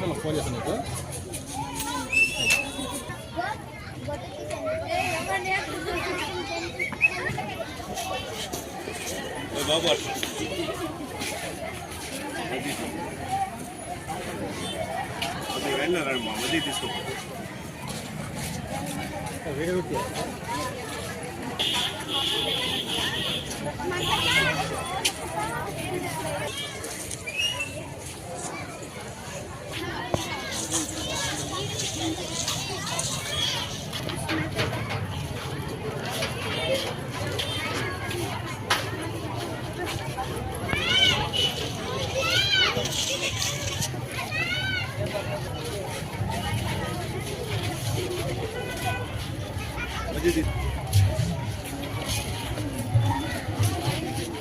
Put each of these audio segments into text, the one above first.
నిమిషాలు ఫోన్ చేస్తాను నీకు. బాబు. వెళ్ళారమ్మా మళ్ళీ తీసుకో. వీడియో పెట్టి మళ్ళీ తీసుకో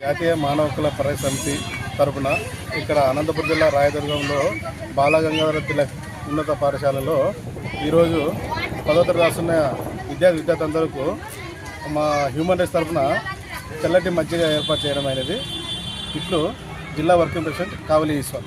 జాతీయ మానవ హక్కుల పరిరక్షణ సమితి తరపున ఇక్కడ అనంతపురం జిల్లా రాయదుర్గంలో బాలగంగాధర తిలక్ ఉన్నత పాఠశాలలో ఈరోజు పదో తరగతి రాస్తున్న విద్యా విద్యార్థులందరకు మా హ్యూమన్ రైట్స్ తరపున తెల్లటి మజ్జిగ ఏర్పాటు చేయడం అనేది ఇట్లు జిల్లా working president Kavali Eshwar.